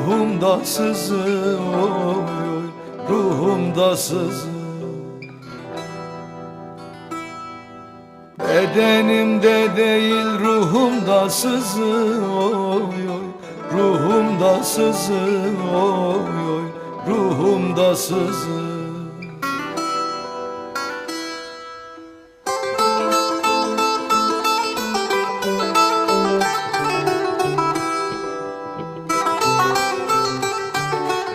Ruhumda sızı oy oy Ruhumda sızı Bedenimde değil ruhumda sızı oy oy Ruhumda sızı oy oy Ruhumda sızı